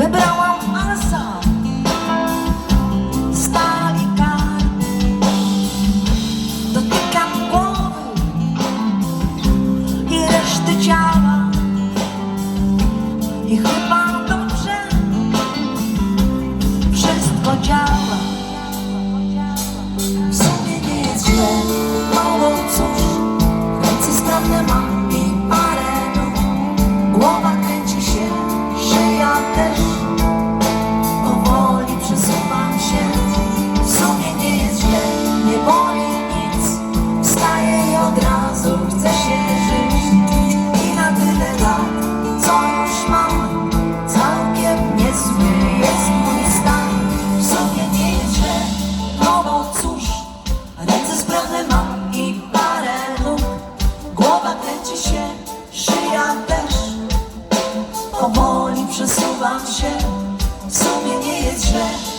Wybrałam przesuwam się, w sumie nie jest źle.